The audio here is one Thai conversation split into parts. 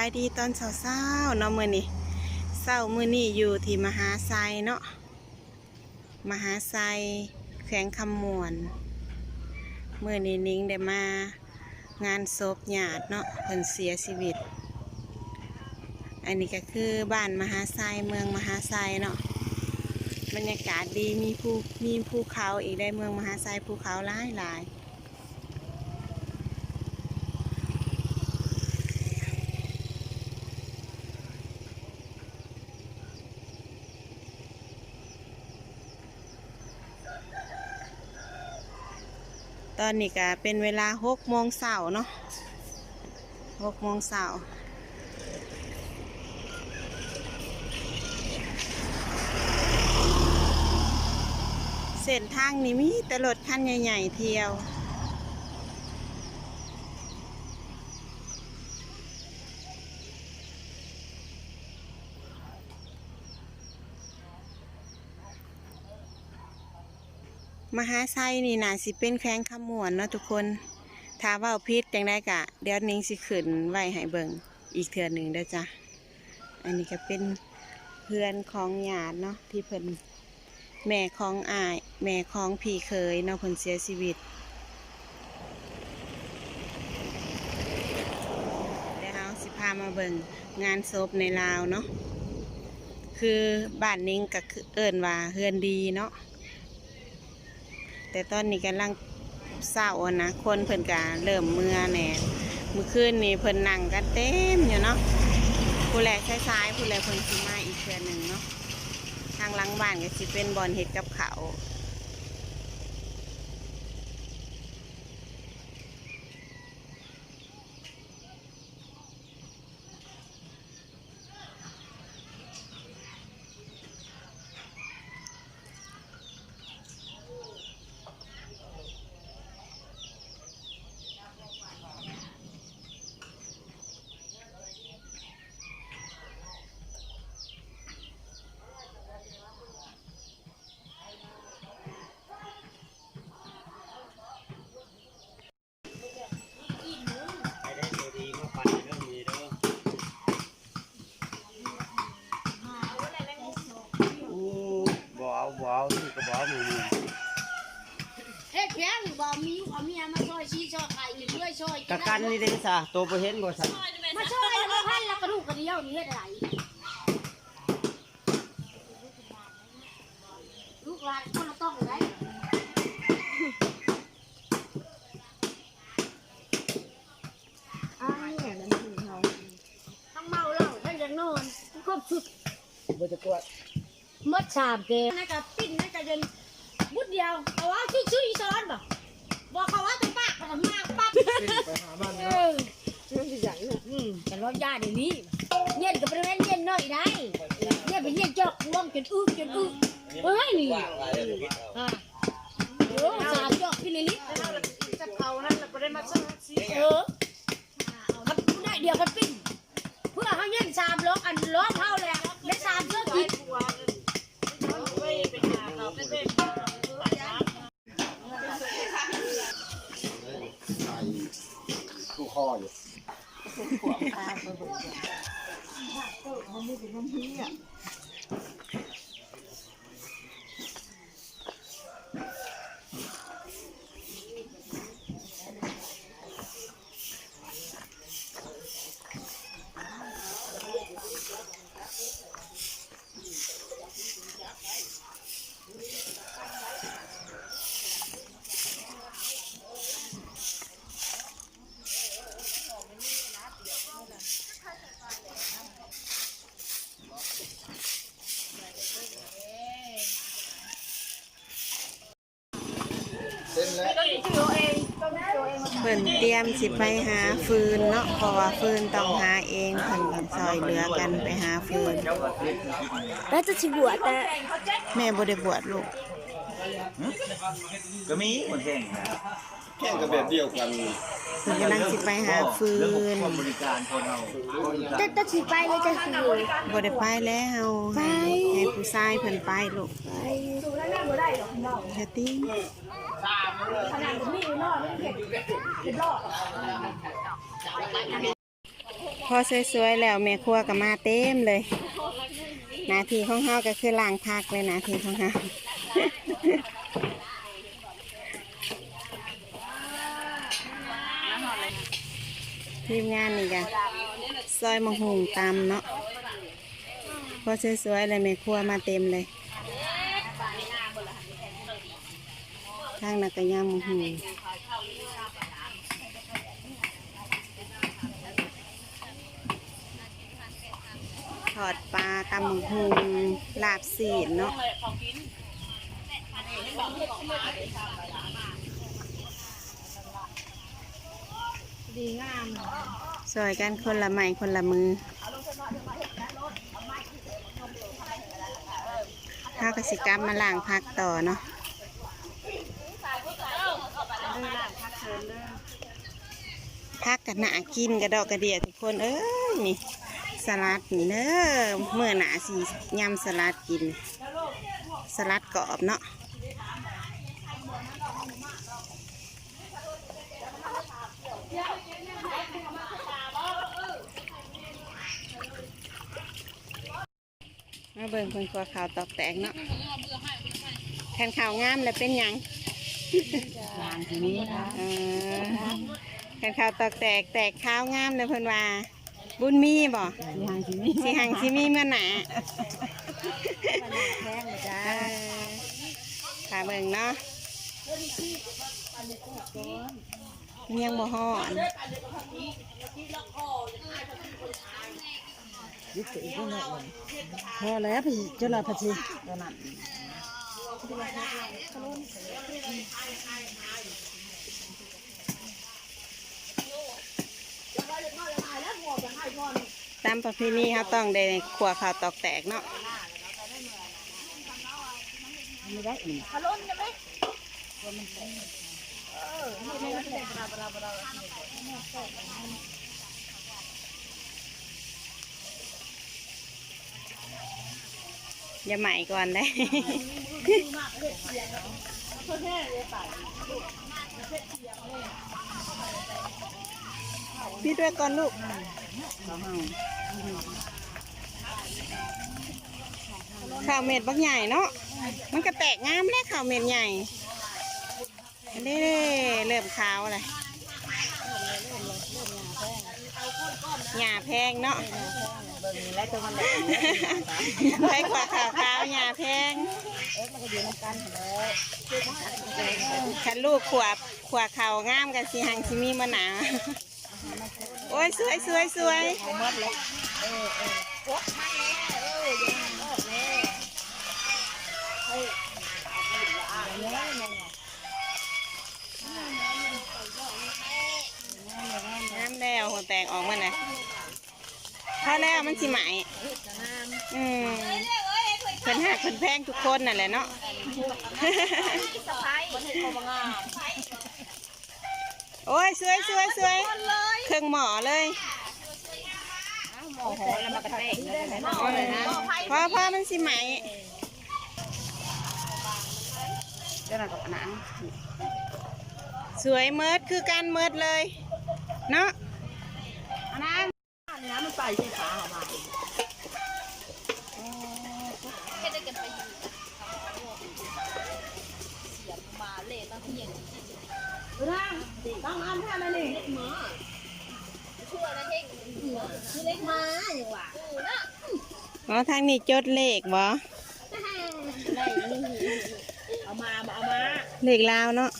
สบายดีตอนเช้าๆเนาะมือนี้เช้ามือนี้อยู่ที่มหาไซเนาะมหาไซแขวงคำมวนมือนี้นิ้งได้มางานศพญาติเนาะเพิ่นเสียชีวิต อันนี้ก็คือบ้านมหาไซเมืองมหาไซเนาะบรรยากาศดีมีภูมีภูเขาอีกได้เมืองมหาไซภูเขาหลายหลาย ตอนนี้ก็เป็นเวลาหกโมงเสาร์เนาะหกโมงเสาร์เส้นทางนี้มีแต่รถคันใหญ่ ๆ เที่ยว มหาไซนี่น่าสิเป็นแข้งขมวนเนาะทุกคนถ้าว่าพิษจังได้กะ เดี๋ยวนิ้งสิขึ้นไว้ให้เบิ่งอีกเทื่อหนึ่งเด้อจ้ะ อันนี้ก็เป็นเพื่อนของญาติเนาะที่เพิ่นแม่ของอาย แม่ของพี่เคยเนาะเพิ่นเสียชีวิตเดี๋ยวสิพามาเบิ่งงานศพในลาวเนาะคือบ้านนิ้งก็คือเอิ้นว่าเฮือนดีเนาะ แต่ตอนนี้กำลังเศร้าอะนะ คนเพิ่นกะเริ่มเมื่อแน่เมื่อคืนนี้เพิ่นนั่งกันเต็มอยู่เนาะผู้แลซ้ายๆผู้แลเพิ่นสิมาอีกเทือหนึ่งเนาะทางหลังบ้านก็สิเป็นบอนเห็ดกับเขาว ไปได้ตัวดีมาปั่นเรื่องนี้เด้อโอ้บ่เอาบ่เอานี่ก็บ่เอาหมู่นี่ เฮ็ดเพียงบ่มีเอาเมียมาช่วยชี้ช่วยไก่หรือช่วยช่วย กะกันนี่เด้ซะตัวบ่เห็นบ่ซั่นมาช่วยแล้วให้แล้วกระดูกกระเดียวนี่เฮ็ดอะไรลูกหลานคนละต้องได้อ้ายเนี่ยมันถึงเขาทั้งเมาเหล้าทั้งจะนอนครบชุดบ่จะกวดมดสามเกมนั่นก็ปิ้นนั่นก็ยันบุดเดียวเอาว่าชื่อชื่ออีซ้อนบ่บอกเขาว่าจะปากมันมากปั๊บเอออืม แต่รอบยาเดี๋ยวนี้เย็นกับบริเวณเย็นหน่อยได้เย็นไปเย็นจอกลงจนอึจนอึเฮ้ยนี่อ่าโอ้สามจอกพี่ลิลิจะเขานั่นแหละบ่ได้มาซื้อสิเออครับได้เดียวกันปิ้นเพื่อให้เย็นสามล้ออันล้อเท่าแล้วได้สามเสื้อกิน คู่คออยู่เส้นแล้ว เพิ่นเตรีย มสิไปหาฟืนเนาะเพราะว่าฟืนต้องหาเองเพิ่นก็ซอยเหลือกันไปหาฟืน แล้วจะชิบวแต่แม่บ่ได้บวชลูก ก็มีคนแข่งนะแข่งกันแบบเดียวกันเพิ่นกำลังสิไปหาฟืเรื่องของนความบริการคนเราบริการจะจะชิไปเลยจะชิบบ่ได้ไปแล้วให้ให้ผู้ชายเพิ่นไปลูกไปดูแล้วนั่งบ่ได้หรอกเราเฮ็ดติขนาดผมมีอยู่นอกเห็นเห็นรอด พอสวยๆแล้วแม่ครัวก็มาเต็มเลยนาทีของเฮาก็คือล้างผักเลยนาทีของเฮาทีมงานนี่กันซอยมะฮุงตำเนาะพอสวยๆเลยแม่ครัวมาเต็มเลย ทางนักกะยำมะฮุง อดปลาตำมะฮุงลาบสีนเนาะดีงามซอยกันคนละไม้คนละมือข้าวกสิกรรมมาล้างพักต่อเนาะพักกันหนากินกระดอกกระเดียทุกคน เอ้ยนี่ ลัดนี่เด้อเมื่อหนาสียำสลัดกิน สลัดกรอบเนาะมาเบิ่งคนครัวขาวตอกแตกเนาะแทนข่าวงามแล้วเป็นหยังงานทีนี้นะเออแทนข่าวตอกแตกแตกข้าวงามเลยเพิ่นว่า บุญมีบ่งานทีนี้สิหังสิมีเมื่อหนาแพงเลยจ้าเออขาเบิ่งเนาะยังบ่ฮ้อนยึดถือก็หมดเลยพอแล้วพี่เจ้าลาพัชีตอนนั้น ตามประเพณีเขาต้องได้ขัวข้าวตอกแตกเนาะไม่ได้อีกอย่าใหม่ก่อนได้ พี่ด้วยก่อนลูกข้าวเม็ดบักใหญ่เนาะ มันก็แตกงามเลยข้าวเม็ดใหญ่เด้เริ่มขาวอะไรหญ้าแพงเนาะเบิ่งแล้วตัวมันเลยไปขวาขาวขาวหญ้าแพงเอ๊ะมันก็อยู่ในกันแล้วคันลูกขวบขวบขาวงามกันสิหังสิมีมาหนาว โอ้ยสวยสวยสวยหมดเลยเออเออพวกมันแล้วเออยังออกแล้วเฮ้ยเนื้อมันน้ำแล้วหัวแตกออกมาเลยพอแล้วมันสิไหมอืมเพิ่นหักเพิ่นแพงทุกคนนั่นแหละเนาะ โอ้ยสวยสวยสวยเครื่องหมอเลยโอ้โหแล้วมันกระแทกเลยนะพอพอมันสิไหมเจ้าหน้ากับหนังสวยเมิดคือการเมิดเลย เนาะอันนั้นน้ำมันใส่สีฟ้าออกมา ต้องอันท่านั่นนี่เล็กมาอย่างว่าอ๋อทางนี้จดเลขบ่เอามาเอามาเลขลาวเนาะ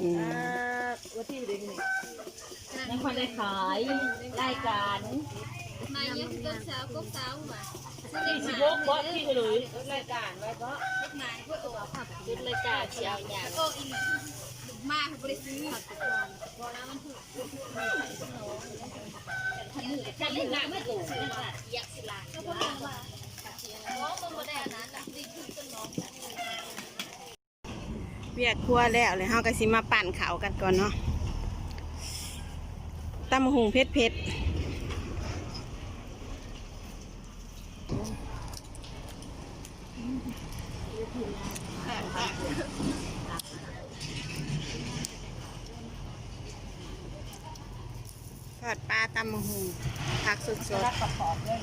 อืมวัที่เด็กนี่ไม่ค่อยได้ขายรายการ มาเยอะก็สาวก็สาวมาที่สิบหกบอสที่เลยรายการไว้ก็เล็กมาเพื่อตัวผักเป็นรายการเชียงอย่างโอ้อีกมาบริซื้อผักทุกวันพอน้ำมันถูกขันหมูจะเล่นน้ำไม่ถูกอยากสิลาก็เพราะว่าน้องมันไม่ได้อันนั้นดีขึ้นจนน้องเวียกครัวแล้วเลยเฮาก็สิมาปั่นข้าวกันก่อนเนาะตำบักหุงเผ็ดเผ็ดไฟ อดปลาตำมะฮูผัก สดรักระป๋องด้วย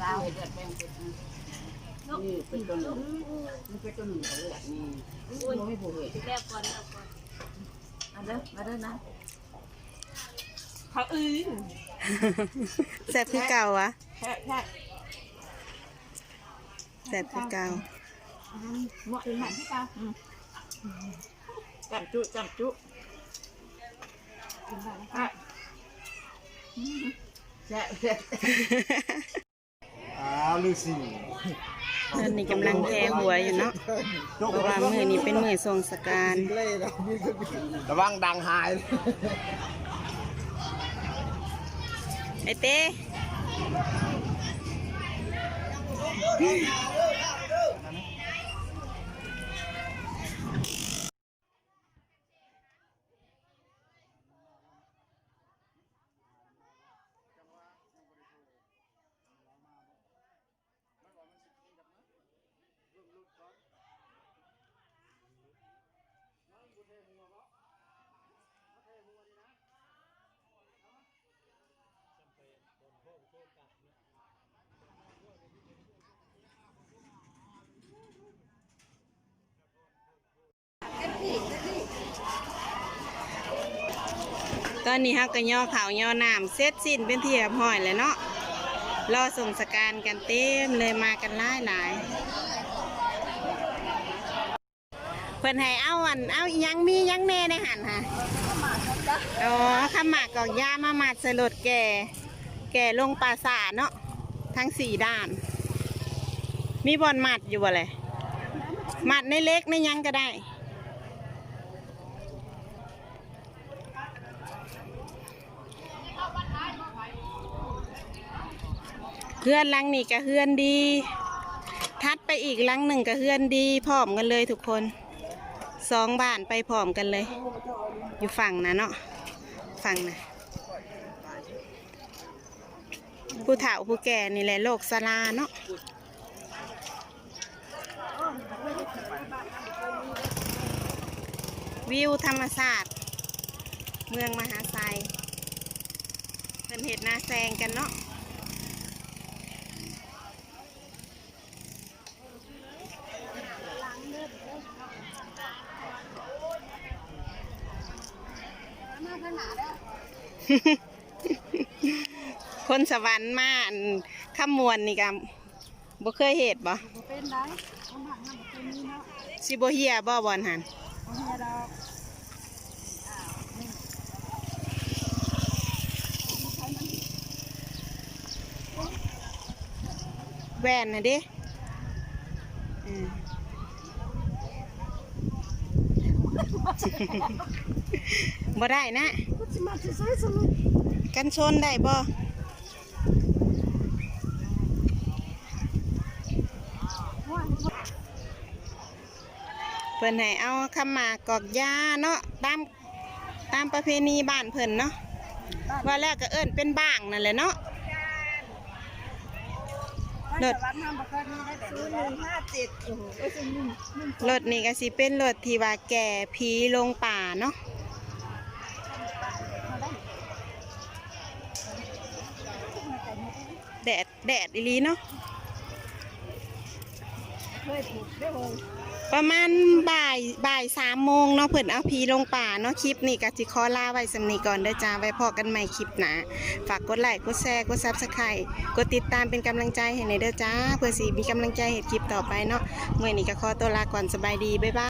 เราเดือดแปงเป็ดนี่เป็นตัวหนึ่งนี่เป็นตัวหนึ่งเขาเลยนี่ไม่ผูกเลยแล้ก่อนแล้ก่อนอันเด้อมาเด้อนะเขาอื้อแซ่บคือเก่าวะแซ่บคือเก่าเหมาะเป็นหมันที่เก่าจับจุจับจุ อ้าวลูซี่ตอนนี้กำลังแทหัวอยู่เนาะเพราะว่ามือนี้เป็นมือทรงสการเล่เราระวังดังหายไอเต้ ตอนนี้ฮักก็ย่อขาวย่อน้ำเสร็จสิ้นเป็นที่เรียบร้อยแล้วเนาะรอส่งสการกันเต็มเลยมากันหลายหลายเพิ่นให้เอาอันเอายังมียังแน่ในหันค่ะอ๋อข้าหมากกอกยามาหมัดสลดแก่ แก่ลงปราสาเนาะทั้งสี่ด้าน มีบอลหมัดอยู่บ่เลยหมัดในเล็กในยังก็ได้ ฮือนหลังนี่ก็เฮือนดี ทัดไปอีกหลังหนึ่งก็เฮือนดีพร้อมกันเลยทุกคนสองบ้านไปพร้อมกันเลย อยู่ฝั่งนะเนาะฝั่งนะผู้เฒ่าผู้แก่นี่แหละโลกสลาเนาะวิวธรรมศาสตร์ เมืองมหาไซเป็นเห็ดนาแซงกันเนาะ คนสวรรค์มาอันข้ามวนนี่กับ่เคยเห็ดบ่เป็นไรเอาหมักน้ำเป็นนี้เนาะสิบ่เฮียบ่บอลหันเอาเฮียดอกแว่นนะเดิอืมบ่ได้นะ สิมาสิใช้สนุกกันชนได้บ่เพิ่นให้เอาคำหมากอกยาเนาะตามตามประเพณีบ้านเพิ่นเนาะว่าแล้วก็เอิ้นเป็นบ้างนั่นแหละเนาะรถวัดน้ำบักนี้ได้แบบนี้หนึ่งห้าเจ็ดรถนี่ก็สิเป็นรถที่ว่าแก่ผีลงป่าเนาะ แดดแดดอีลีเนาะประมาณบ่ายบ่ายสามโมงเนาะเพิ่นเอาผีลงป่าเนาะคลิปนี้ก็สิขอลาไว้สำนีก่อนเด้อจ้าไว้พอกันใหม่คลิปหนาฝากกดไลค์กดแชร์กดซับสไครต์กดติดตามเป็นกำลังใจให้ในเด้อจ้าเพื่อสิมีกำลังใจเฮ็ดคลิปต่อไปเนาะเมื้อนี้ก็ขอตัวลาก่อนสบายดีบ๊ายบาย